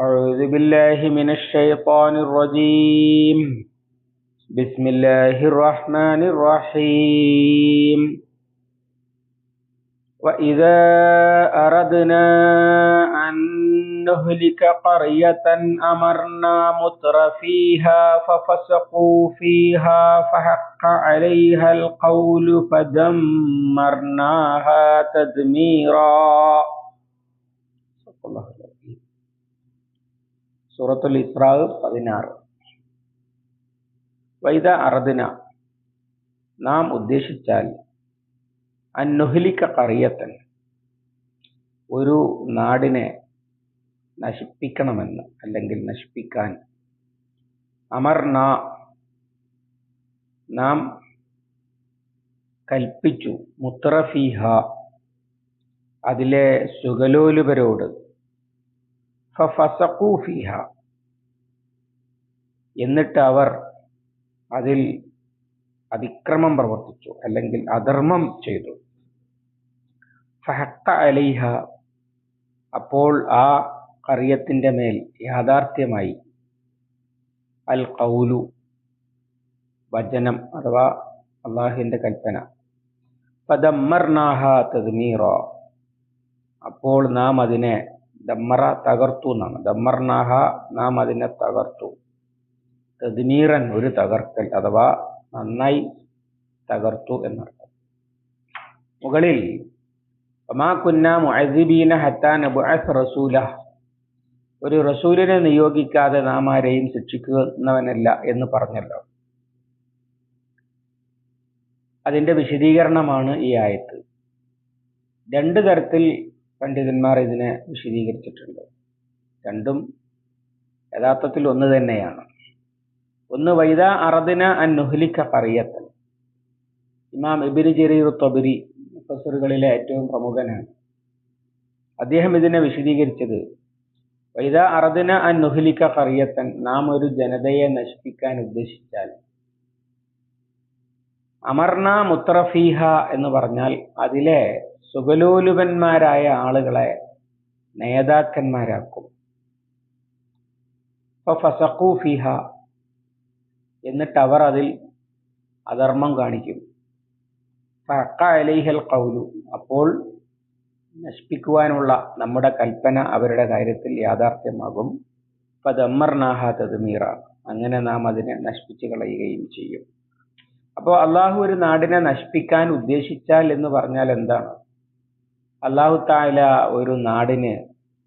أعوذ بالله من الشيطان الرجيم. بسم الله الرحمن الرحيم. وإذا أردنا أن نهلك قرية أمرنا متر فيها ففسقوا فيها فحق عليها القول فدمرناها تدميرا. الله സൂറത്തുൽ ഇസ്രാവ് പതിനാറ്. വൈദ അറദിന. നാം ഉദ്ദേശിച്ചാൽ അന്നുഹലിക്ക കറിയത്തൻ. ഒരു നാടിനെ നശിപ്പിക്കണമെന്ന് അല്ലെങ്കിൽ നശിപ്പിക്കാൻ അമർന നാം കൽപ്പിച്ചു. മുത്തറഫീഹ അതിലെ സുഗലോലുപരോട് ഫസഖൂഫിഹ എന്നിട്ട് അവർ അതിൽ അതിക്രമം പ്രവർത്തിച്ചു അല്ലെങ്കിൽ അധർമ്മം ചെയ്തു. ഫഹക്ക അലൈഹ അപ്പോൾ ആ കറിയത്തിന്റെ മേൽ യാഥാർത്ഥ്യമായി അൽ കൗലു വചനം അഥവാ അള്ളാഹുവിന്റെ കൽപ്പന. പദമ്മർനാഹ തദ്മീറ അപ്പോൾ നാം അതിനെ ദമ്മറ തകർത്തു എന്നാണ്. ദമ്മർനാഹ നാം അതിനെ തകർത്തു. തദ്മീറൻ ഒരു തകർക്കൽ അഥവാ നന്നായി തകർത്തു എന്നർത്ഥം. മുകളിൽ റസൂല ഒരു റസൂലിനെ നിയോഗിക്കാതെ നാം ആരെയും ശിക്ഷിക്കുന്നവനല്ല എന്ന് പറഞ്ഞല്ലോ. അതിന്റെ വിശദീകരണമാണ് ഈ ആയത്ത്. രണ്ട് തരത്തിൽ പണ്ഡിതന്മാർ ഇതിനെ വിശദീകരിച്ചിട്ടുണ്ട്. രണ്ടും യഥാർത്ഥത്തിൽ ഒന്ന് തന്നെയാണ്. ഒന്ന് വൈദ അറദിന അൻ പറയത്തൻ. ഇമാം എബിരി ജരീർ തൊബിരി മുഫസറുകളിലെ ഏറ്റവും പ്രമുഖനാണ്. അദ്ദേഹം ഇതിനെ വിശദീകരിച്ചത് വൈദ അറദിന അൻ നുഹ്ലിക്ക കറിയത്തൻ നാം ഒരു ജനതയെ നശിപ്പിക്കാൻ ഉദ്ദേശിച്ചാൽ അമർന മുത്തറഫീഹ എന്ന് പറഞ്ഞാൽ അതിലെ സുഗലോലുപന്മാരായ ആളുകളെ നേതാക്കന്മാരാക്കും. ഫസഖൂഫിഹ എന്നിട്ട് അവർ അതിൽ അധർമ്മം കാണിക്കും. ഫക്ക അലൈഹൽ കൗലു അപ്പോൾ നശിപ്പിക്കുവാനുള്ള നമ്മുടെ കൽപ്പന അവരുടെ കാര്യത്തിൽ യാഥാർത്ഥ്യമാകും. ഫതമ്മർനാഹ തദ്മീറ. അങ്ങനെ നാം അതിനെ നശിപ്പിച്ചു കളയുകയും ചെയ്യും. അപ്പോൾ അള്ളാഹു ഒരു നാടിനെ നശിപ്പിക്കാൻ ഉദ്ദേശിച്ചാൽ എന്ന് പറഞ്ഞാൽ എന്താണ്? അള്ളാഹു താല ഒരു നാടിന്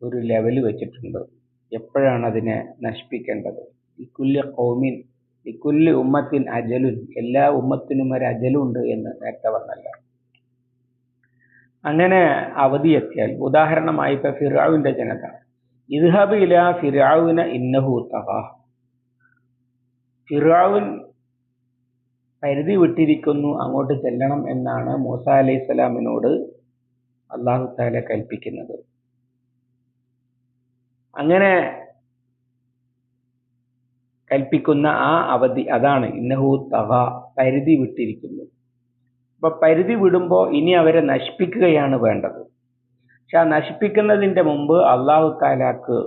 ഒരു ലെവൽ വെച്ചിട്ടുണ്ട്. എപ്പോഴാണ് അതിനെ നശിപ്പിക്കേണ്ടത്? ഇക്കുല്യ കൗമിൻ ഇക്കുല്യ ഉമ്മത്തിൻ അജലുൻ. എല്ലാ ഉമ്മത്തിനും ഒരു അജലുണ്ട് എന്ന് നേരത്തെ പറഞ്ഞല്ല അങ്ങനെ അവധി എത്തിയാൽ ഉദാഹരണമായി ഇപ്പൊ ഫിറാവിന്റെ ജനത. ഇദ്ഹബ് ഇല ഫിറാവിന ഇന്നഹു ഫിറാവുൻ പരിധി വിട്ടിരിക്കുന്നു അങ്ങോട്ട് ചെല്ലണം എന്നാണ് മൂസ അലൈഹി സ്വലാമിനോട് അള്ളാഹു താല കൽപ്പിക്കുന്നത്. അങ്ങനെ കൽപ്പിക്കുന്ന ആ അവധി അതാണ്. ഇന്നഹു തവ പരിധി വിട്ടിരിക്കുന്നു. അപ്പൊ പരിധി വിടുമ്പോൾ ഇനി അവരെ നശിപ്പിക്കുകയാണ് വേണ്ടത്. പക്ഷെ ആ നശിപ്പിക്കുന്നതിന്റെ മുമ്പ് അള്ളാഹു താലാക്ക്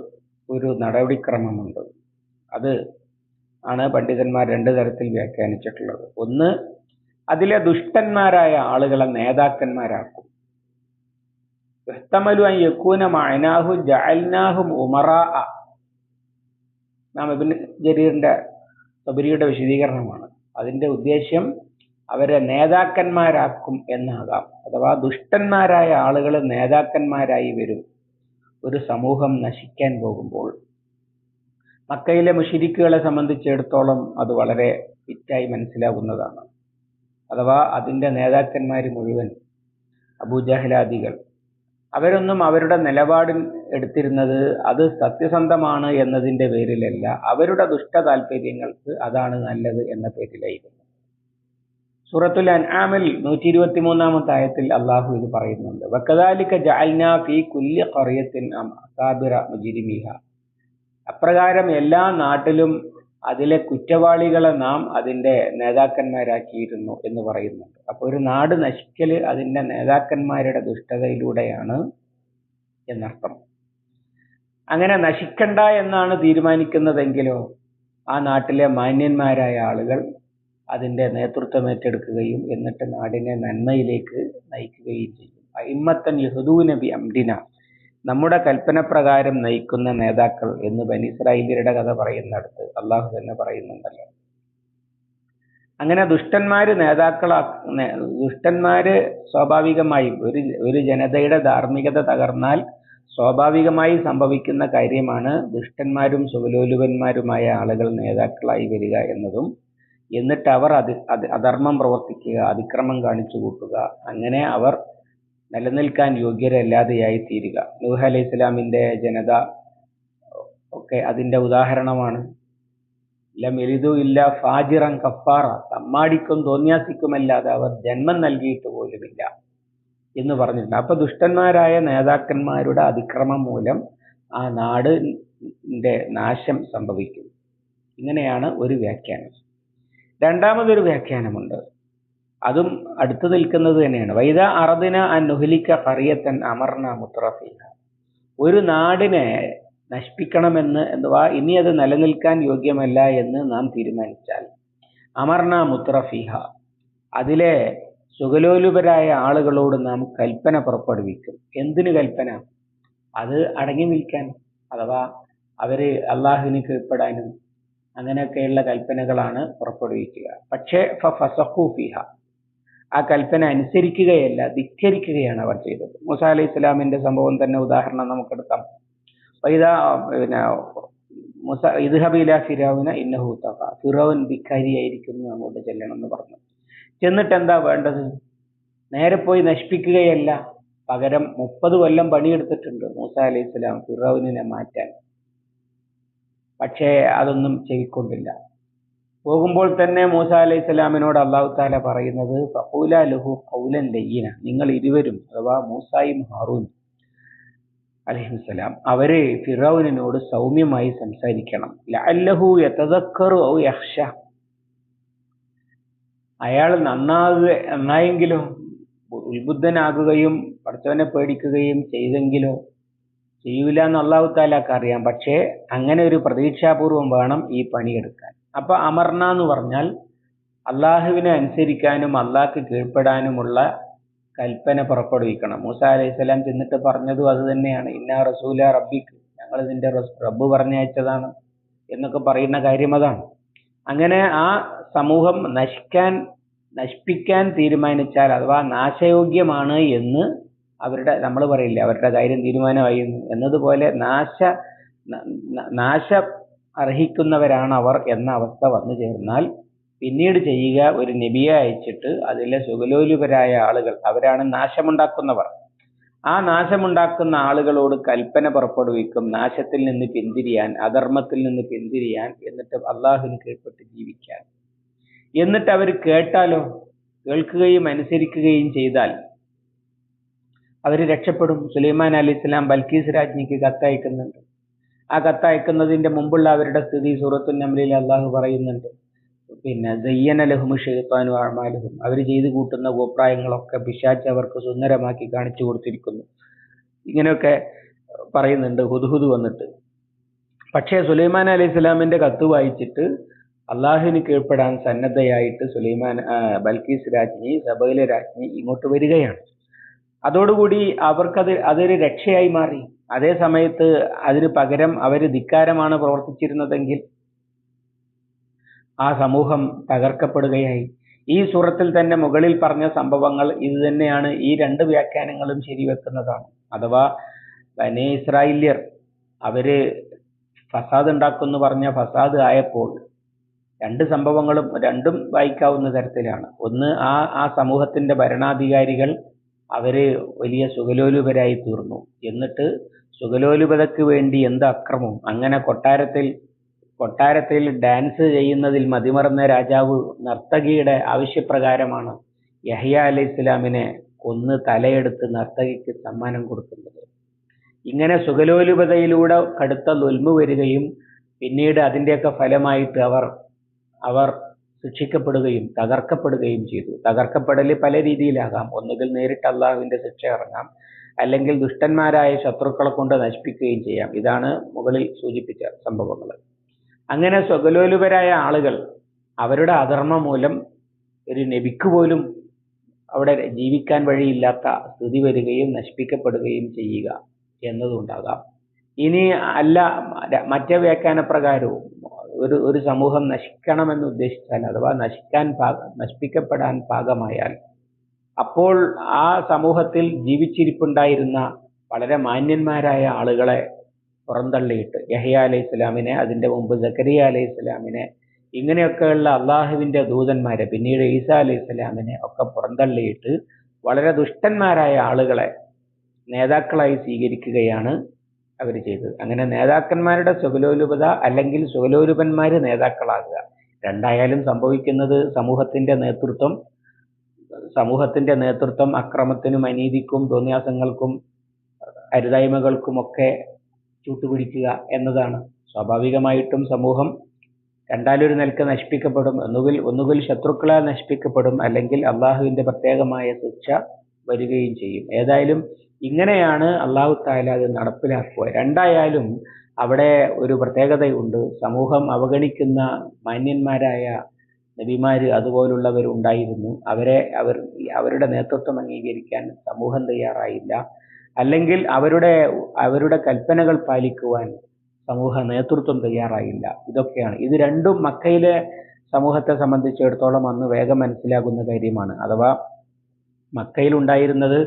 ഒരു നടപടിക്രമമുണ്ട്. അത് ആണ് പണ്ഡിതന്മാർ രണ്ട് തരത്തിൽ വ്യാഖ്യാനിച്ചിട്ടുള്ളത്. ഒന്ന് അതിലെ ദുഷ്ടന്മാരായ ആളുകളെ നേതാക്കന്മാരാക്കും. യഹ്തമലു أن يكون മഅനാഹു ജഅൽനാഹും ഉമറാഅ നാം ഇബിൻ ജരീറിന്റെ സബരിയുടെ വിശദീകരണമാണ്. അതിന്റെ ഉദ്ദേശ്യം അവരെ നേതാക്കന്മാരാക്കും എന്നാകാം. അഥവാ ദുഷ്ടന്മാരായ ആളുകൾ നേതാക്കന്മാരായി വരും. ഒരു സമൂഹം നശിക്കാൻ പോകുമ്പോൾ മക്കയിലെ മുഷിരിക്കുകളെ സംബന്ധിച്ചിടത്തോളം അത് വളരെ ഫിറ്റായി മനസ്സിലാകുന്നതാണ്. അഥവാ അതിന്റെ നേതാക്കന്മാർ മുഴുവൻ അബൂജഹലാദികൾ അവരൊന്നും അവരുടെ നിലപാടിൽ എടുത്തിരുന്നത് അത് സത്യസന്ധമാണ് എന്നതിന്റെ പേരിലല്ല. അവരുടെ ദുഷ്ട താല്പര്യങ്ങൾക്ക് അതാണ് നല്ലത് എന്ന പേരിലായിരുന്നു. സൂറത്തുൽ അൻആമിൽ നൂറ്റി ഇരുപത്തി മൂന്നാമത്തെ ആയത്തിൽ അള്ളാഹു ഇത് പറയുന്നുണ്ട്. വക്കദാലിക്ക ജഅൽനാ ഫീ കുല്ലി ഖറിയത്തിൻ അപ്രകാരം എല്ലാ നാട്ടിലും അതിലെ കുറ്റവാളികളെ നാം അതിന്റെ നേതാക്കന്മാരാക്കിയിരുന്നു എന്ന് പറയുന്നുണ്ട്. അപ്പോൾ ഒരു നാട് നശിക്കൽ അതിന്റെ നേതാക്കന്മാരുടെ ദുഷ്ടതയിലൂടെയാണ് എന്നർത്ഥം. അങ്ങനെ നശിക്കണ്ട എന്നാണ് തീരുമാനിക്കുന്നതെങ്കിലോ ആ നാട്ടിലെ മാന്യന്മാരായ ആളുകൾ അതിന്റെ നേതൃത്വം ഏറ്റെടുക്കുകയും എന്നിട്ട് നാടിനെ നന്മയിലേക്ക് നയിക്കുകയും ചെയ്യും. അയിമ്മത്തൻ യഹുദൂന നബി അംഡിന നമ്മുടെ കൽപ്പനപ്രകാരം നയിക്കുന്ന നേതാക്കൾ എന്ന് ബനി കഥ പറയുന്നിടത്ത് അള്ളാഹു തന്നെ പറയുന്നുണ്ടല്ലോ. അങ്ങനെ ദുഷ്ടന്മാര് നേതാക്കളാ ദുഷ്ടന്മാര് സ്വാഭാവികമായും ഒരു ഒരു ജനതയുടെ ധാർമ്മികത തകർന്നാൽ സ്വാഭാവികമായി സംഭവിക്കുന്ന കാര്യമാണ് ദുഷ്ടന്മാരും സുഖലോലുപന്മാരുമായ ആളുകൾ നേതാക്കളായി വരിക എന്നതും എന്നിട്ട് അവർ അത് അധർമ്മം പ്രവർത്തിക്കുക അതിക്രമം കാണിച്ചു കൂട്ടുക അങ്ങനെ അവർ നിലനിൽക്കാൻ യോഗ്യരല്ലാതെയായി തീരുക നൂഹ് അലൈഹി സ്വലാമിന്റെ ജനത ഒക്കെ അതിന്റെ ഉദാഹരണമാണ്. തമ്മാടിക്കും തോന്നിയാസിക്കുമല്ലാതെ അവർ ജന്മം നൽകിയിട്ട് പോലുമില്ല എന്ന് പറഞ്ഞിട്ടുണ്ട്. അപ്പൊ ദുഷ്ടന്മാരായ നേതാക്കന്മാരുടെ അതിക്രമം മൂലം ആ നാടിന്റെ നാശം സംഭവിക്കും. ഇങ്ങനെയാണ് ഒരു വ്യാഖ്യാനം. രണ്ടാമതൊരു വ്യാഖ്യാനമുണ്ട്. അതും അടുത്തു നിൽക്കുന്നത് തന്നെയാണ്. വൈദ അറദിന അനുഹലിക്ക കറിയത്തൻ അമർന മുത്രഫീഹ ഒരു നാടിനെ നശിപ്പിക്കണമെന്ന് എന്തുവാ? ഇനി അത് നിലനിൽക്കാൻ യോഗ്യമല്ല എന്ന് നാം തീരുമാനിച്ചാൽ അമർന മുത്രഫീഹ അതിലെ സുഖലോലുപരായ ആളുകളോട് നാം കൽപ്പന പുറപ്പെടുവിക്കും. എന്തിനു കൽപ്പന? അത് അടങ്ങി നിൽക്കാൻ. അഥവാ അവർ അള്ളാഹുവിന് കീഴ്പ്പെടാനും അങ്ങനെയൊക്കെയുള്ള കൽപ്പനകളാണ് പുറപ്പെടുവിക്കുക. പക്ഷേ ഫസഹു ഫിഹ. ആ കൽപ്പന അനുസരിക്കുകയല്ല ധിക്കരിക്കുകയാണ് അവർ ചെയ്തത്. മൂസ അലൈഹി ഇസ്ലാമിന്റെ സംഭവം തന്നെ ഉദാഹരണം നമുക്കെടുക്കാം. പിന്നെ മുസ ഇദ്ഹബില ഫിറോവിന ഇന്നഹു തഫ ഫിറോൻ ധിക്കാരിയായിരിക്കുന്നു അങ്ങോട്ട് ചെല്ലണം എന്ന് പറഞ്ഞു. ചെന്നിട്ട് എന്താ വേണ്ടത്? നേരെ പോയി നശിപ്പിക്കുകയല്ല. പകരം മുപ്പത് കൊല്ലം പണിയെടുത്തിട്ടുണ്ട് മൂസ അലൈഹി ഇസ്ലാം ഫിറോവിനെ മാറ്റാൻ. പക്ഷേ അതൊന്നും ചെവിക്കൊണ്ടില്ല പോകുമ്പോൾ തന്നെ മൂസ അലൈഹി സ്വലാമിനോട് അള്ളാഹു താല പറയുന്നത് ലഹു നിങ്ങൾ ഇരുവരും അഥവാ മൂസായും ഹാറൂൻ അലൈഹിസ്സലാം അവർ ഫിറൌനോട് സൗമ്യമായി സംസാരിക്കണം. ലഅല്ലഹു യതദക്കറു ഔ അയാൾ നന്നാകുക നന്നായെങ്കിലോ ഉത്ബുദ്ധനാകുകയും പഠിച്ചവനെ പേടിക്കുകയും ചെയ്തെങ്കിലോ ചെയ്യൂല എന്ന് അള്ളാഹു താലാക്ക് അറിയാം. പക്ഷേ അങ്ങനെ ഒരു പ്രതീക്ഷാപൂർവം വേണം ഈ പണിയെടുക്കാൻ. അപ്പൊ അമർന എന്ന് പറഞ്ഞാൽ അള്ളാഹുവിനെ അനുസരിക്കാനും അള്ളാഹ്ക്ക് കീഴ്പ്പെടാനുമുള്ള കൽപ്പന പുറപ്പെടുവിക്കണം. മൂസ അലൈഹിസ്സലാം ചെന്നിട്ട് പറഞ്ഞതും അത് തന്നെയാണ്. ഇന്ന റസൂല റബ്ബിക്ക് ഞങ്ങൾ ഇതിന്റെ റബ്ബ് പറഞ്ഞയച്ചതാണ് എന്നൊക്കെ പറയുന്ന കാര്യം അതാണ്. അങ്ങനെ ആ സമൂഹം നശിക്കാൻ നശിപ്പിക്കാൻ തീരുമാനിച്ചാൽ അഥവാ നാശയോഗ്യമാണ് എന്ന് അവരുടെ നമ്മൾ പറയില്ലേ അവരുടെ കാര്യം തീരുമാനമായി എന്ന്. എന്നതുപോലെ നാശ നാശ അർഹിക്കുന്നവരാണ് അവർ എന്ന അവസ്ഥ വന്നു ചേർന്നാൽ പിന്നീട് ചെയ്യുക ഒരു നബിയെ അയച്ചിട്ട് അതിലെ സുഖലോലുപരായ ആളുകൾ അവരാണ് നാശമുണ്ടാക്കുന്നവർ. ആ നാശമുണ്ടാക്കുന്ന ആളുകളോട് കൽപ്പന പുറപ്പെടുവിക്കും നാശത്തിൽ നിന്ന് പിന്തിരിയാൻ അധർമ്മത്തിൽ നിന്ന് പിന്തിരിയാൻ എന്നിട്ട് അള്ളാഹുവിന് കീഴ്പ്പെട്ട് ജീവിക്കാൻ. എന്നിട്ട് അവർ കേട്ടാലോ? കേൾക്കുകയും അനുസരിക്കുകയും ചെയ്താൽ അവർ രക്ഷപ്പെടും. സുലൈമാൻ അലി ഇസ്ലാം ബൽക്കീസ് രാജ്ഞിക്ക് കത്തയക്കുന്നുണ്ട്. ആ കത്തയക്കുന്നതിന്റെ മുമ്പുള്ള അവരുടെ സ്ഥിതി സൂറത്തുൽ നമലിൽ അള്ളാഹു പറയുന്നുണ്ട്. പിന്നെ ദയ്യന ലഹുമു ഷെയ്ത്താനും അമാലഹും. അവർ ചെയ്തു കൂട്ടുന്ന ഗോപ്രായങ്ങളൊക്കെ പിശാച്ച് അവർക്ക് സുന്ദരമാക്കി കാണിച്ചു കൊടുത്തിരിക്കുന്നു. ഇങ്ങനെയൊക്കെ പറയുന്നുണ്ട് ഹുദ്ഹുദ് വന്നിട്ട്. പക്ഷേ സുലൈമാൻ അലൈഹി സ്വലാമിന്റെ കത്ത് വായിച്ചിട്ട് അള്ളാഹുവിന് കീഴ്പ്പെടാൻ സന്നദ്ധയായിട്ട് സുലൈമാൻ ബൽക്കീസ് രാജ്ഞി സബയിലെ രാജ്ഞി ഇങ്ങോട്ട് വരികയാണ്. അതോടുകൂടി അവർക്കത് അതൊരു രക്ഷയായി മാറി. അതേ സമയത്ത് അതിന് പകരം അവർ ധിക്കാരമാണ് പ്രവർത്തിച്ചിരുന്നതെങ്കിൽ ആ സമൂഹം തകർക്കപ്പെടുകയായി. ഈ സൂറത്തിൽ തന്നെ മുകളിൽ പറഞ്ഞ സംഭവങ്ങൾ ഇത് തന്നെയാണ്. ഈ രണ്ട് വ്യാഖ്യാനങ്ങളും ശരിവെക്കുന്നതാണ്. അഥവാ ബനെ ഇസ്രായേല്യർ അവർ ഫസാദ് ഉണ്ടാക്കുമെന്ന് പറഞ്ഞ ഫസാദ് ആയപ്പോൾ രണ്ട് സംഭവങ്ങളും രണ്ടും വായിക്കാവുന്ന തരത്തിലാണ്. ഒന്ന് ആ ആ സമൂഹത്തിന്റെ ഭരണാധികാരികൾ അവർ വലിയ സുഖലോലുപരായി തീർന്നു എന്നിട്ട് സുഖലോലുപതയ്ക്ക് വേണ്ടി എന്ത് അക്രമം? അങ്ങനെ കൊട്ടാരത്തിൽ കൊട്ടാരത്തിൽ ഡാൻസ് ചെയ്യുന്നതിൽ മതിമറന്ന രാജാവ് നർത്തകിയുടെ ആവശ്യപ്രകാരമാണ് യഹ്യ അലി ഇസ്ലാമിനെ കൊന്ന് തലയെടുത്ത് നർത്തകിക്ക് സമ്മാനം കൊടുക്കുന്നത്. ഇങ്ങനെ സുഖലോലുപതയിലൂടെ കടുത്ത വരികയും പിന്നീട് അതിന്റെയൊക്കെ ഫലമായിട്ട് അവർ അവർ ശിക്ഷിക്കപ്പെടുകയും തകർക്കപ്പെടുകയും ചെയ്തു. തകർക്കപ്പെടൽ പല രീതിയിലാകാം. ഒന്നുകിൽ നേരിട്ട് അള്ളാഹുവിന്റെ ശിക്ഷ ഇറങ്ങാം. അല്ലെങ്കിൽ ദുഷ്ടന്മാരായ ശത്രുക്കളെ കൊണ്ട് നശിപ്പിക്കുകയും ചെയ്യാം. ഇതാണ് മുകളിൽ സൂചിപ്പിച്ച സംഭവങ്ങൾ. അങ്ങനെ സ്വകലോലുപരായ ആളുകൾ അവരുടെ അധർമ്മം മൂലം ഒരു നബിക്ക് പോലും അവിടെ ജീവിക്കാൻ വഴിയില്ലാത്ത സ്ഥിതി വരികയും നശിപ്പിക്കപ്പെടുകയും ചെയ്യുക എന്നതുണ്ടാകാം. ഇനി അല്ല മറ്റേ വ്യാഖ്യാന പ്രകാരവും ഒരു ഒരു സമൂഹം നശിക്കണമെന്ന് ഉദ്ദേശിച്ചാൽ അഥവാ നശിക്കാൻ പാകം നശിപ്പിക്കപ്പെടാൻ പാകമായാൽ അപ്പോൾ ആ സമൂഹത്തിൽ ജീവിച്ചിരിപ്പുണ്ടായിരുന്ന വളരെ മാന്യന്മാരായ ആളുകളെ പുറന്തള്ളിയിട്ട് യഹയ അലൈഹി ഇസ്ലാമിനെ അതിന്റെ മുമ്പ് ജക്കരിയ അലൈഹി ഇസ്ലാമിനെ ഇങ്ങനെയൊക്കെയുള്ള അള്ളാഹുവിന്റെ ദൂതന്മാരെ പിന്നീട് ഈസ അലൈഹി ഇസ്ലാമിനെ ഒക്കെ പുറന്തള്ളിയിട്ട് വളരെ ദുഷ്ടന്മാരായ ആളുകളെ നേതാക്കളായി സ്വീകരിക്കുകയാണ് അവർ ചെയ്തത്. അങ്ങനെ നേതാക്കന്മാരുടെ സുഖലോലുപത അല്ലെങ്കിൽ സുഖലോലുപന്മാര് നേതാക്കളാകുക. രണ്ടായാലും സംഭവിക്കുന്നത് സമൂഹത്തിന്റെ നേതൃത്വം സമൂഹത്തിന്റെ നേതൃത്വം അക്രമത്തിനും അനീതിക്കും തോന്നിയാസങ്ങൾക്കും അരുതായ്മകൾക്കുമൊക്കെ ചൂട്ടുപിടിക്കുക എന്നതാണ്. സ്വാഭാവികമായിട്ടും സമൂഹം രണ്ടാലൊരു നിലയ്ക്ക് നശിപ്പിക്കപ്പെടും. ഒന്നുകിൽ ഒന്നുകിൽ ശത്രുക്കളാൽ നശിപ്പിക്കപ്പെടും അല്ലെങ്കിൽ അള്ളാഹുവിന്റെ പ്രത്യേകമായ ശിക്ഷ വരികയും ചെയ്യും. ഏതായാലും ഇങ്ങനെയാണ് അള്ളാഹു താല അത് നടപ്പിലാക്കുക. രണ്ടായാലും അവിടെ ഒരു പ്രത്യേകതയുണ്ട്. സമൂഹം അവഗണിക്കുന്ന മാന്യന്മാരായ നബിമാര് അതുപോലുള്ളവർ ഉണ്ടായിരുന്നു. അവരെ അവർ അവരുടെ നേതൃത്വം അംഗീകരിക്കാൻ സമൂഹം തയ്യാറായില്ല. അല്ലെങ്കിൽ അവരുടെ അവരുടെ കൽപ്പനകൾ പാലിക്കുവാൻ സമൂഹ നേതൃത്വം തയ്യാറായില്ല. ഇതൊക്കെയാണ്. ഇത് രണ്ടും മക്കയിലെ സമൂഹത്തെ സംബന്ധിച്ചിടത്തോളം അന്ന് വേഗം മനസ്സിലാകുന്ന കാര്യമാണ്. അഥവാ മക്കയിൽ ഉണ്ടായിരുന്നത്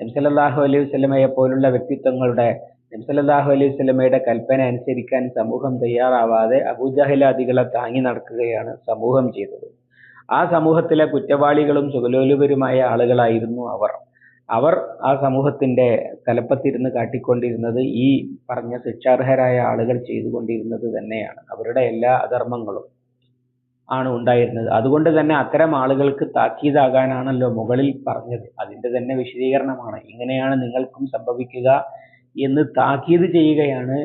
നബ്സലല്ലാഹു അലൈഹി വസ്ലമയെ പോലുള്ള വ്യക്തിത്വങ്ങളുടെ നബ്സലല്ലാഹു അലൈഹി വസ്ലമയുടെ കൽപ്പന അനുസരിക്കാൻ സമൂഹം തയ്യാറാവാതെ അബൂജഹലാദികളെ താങ്ങി നടക്കുകയാണ് സമൂഹം ചെയ്തത്. ആ സമൂഹത്തിലെ കുറ്റവാളികളും സുഖലോലുപരുമായ ആളുകളായിരുന്നു അവർ. അവർ ആ സമൂഹത്തിന്റെ തലപ്പത്തിരുന്ന് കാട്ടിക്കൊണ്ടിരുന്നത് ഈ പറഞ്ഞ ശിക്ഷാർഹരായ ആളുകൾ ചെയ്തുകൊണ്ടിരുന്നത് തന്നെയാണ്. അവരുടെ എല്ലാ അധർമ്മങ്ങളും ആണ് ഉണ്ടായിരുന്നത്. അതുകൊണ്ട് തന്നെ അത്തരം ആളുകൾക്ക് താക്കീതാകാനാണല്ലോ മുകളിൽ പറഞ്ഞത്. അതിന്റെ തന്നെ വിശദീകരണമാണ്. ഇങ്ങനെയാണ് നിങ്ങൾക്കും സംഭവിക്കുക എന്ന് താക്കീത് ചെയ്യുകയാണ്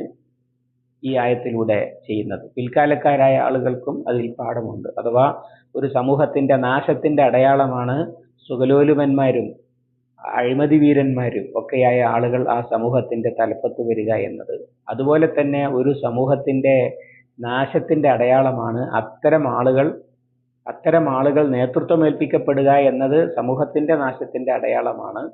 ഈ ആയത്തിലൂടെ ചെയ്യുന്നത്. പിൽക്കാലക്കാരായ ആളുകൾക്കും അതിൽ പാഠമുണ്ട്. അഥവാ ഒരു സമൂഹത്തിന്റെ നാശത്തിന്റെ അടയാളമാണ് സുഗലോലുമന്മാരും അഴിമതി വീരന്മാരും ഒക്കെയായ ആളുകൾ ആ സമൂഹത്തിന്റെ തലപ്പത്ത് വരിക എന്നത്. അതുപോലെ തന്നെ ഒരു സമൂഹത്തിന്റെ നാശത്തിന്റെ അടയാളമാണ് അത്തരം ആളുകൾ അത്തരം ആളുകൾ നേതൃത്വം ഏൽപ്പിക്കപ്പെടുക എന്നത് സമൂഹത്തിന്റെ നാശത്തിന്റെ അടയാളമാണ്.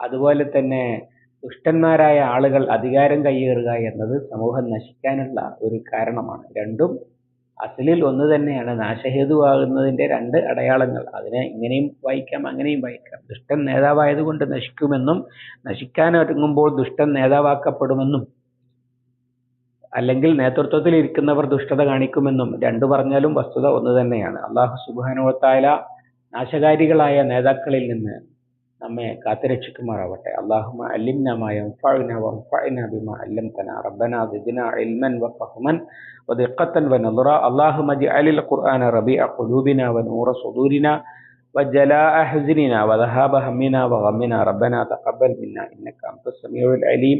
അതുപോലെ തന്നെ ദുഷ്ടന്മാരായ ആളുകൾ അധികാരം കയ്യേറുക എന്നത് സമൂഹം നശിക്കാനുള്ള ഒരു കാരണമാണ്. രണ്ടും അസലിൽ ഒന്ന് തന്നെയാണ്. നാശഹേതുവാകുന്നതിന്റെ രണ്ട് അടയാളങ്ങൾ. അതിനെ ഇങ്ങനെയും വായിക്കാം അങ്ങനെയും വായിക്കാം. ദുഷ്ടൻ നേതാവായതുകൊണ്ട് നശിക്കുമെന്നും നശിക്കാനൊരുങ്ങുമ്പോൾ ദുഷ്ടൻ നേതാവാക്കപ്പെടുമെന്നും അല്ലെങ്കിൽ നേതൃത്വത്തിൽ ഇരിക്കുന്നവർ ദുഷ്ടത കാണിക്കുമെന്നും രണ്ടു പറഞ്ഞാലും വസ്തുത ഒന്ന് തന്നെയാണ് അള്ളാഹു സുബാനുവത്തായ നാശകാരികളായ നേതാക്കളിൽ നിന്ന് നമ്മെ കാത്തുരക്ഷിക്കുമാറാവട്ടെ അള്ളാഹുമ അല്ലിംനമായ ബിമാ അല്ലംതന റബ്ബന സിദ്ന ഇൽമൻ വഫഹ്മൻ ودقة ونظرا اللهم اجعل القرآن ربيع قلوبنا ونور صدورنا وجلاء حزننا وذهاب همنا وغمنا ربنا تقبل منا إنك أنت السميع العليم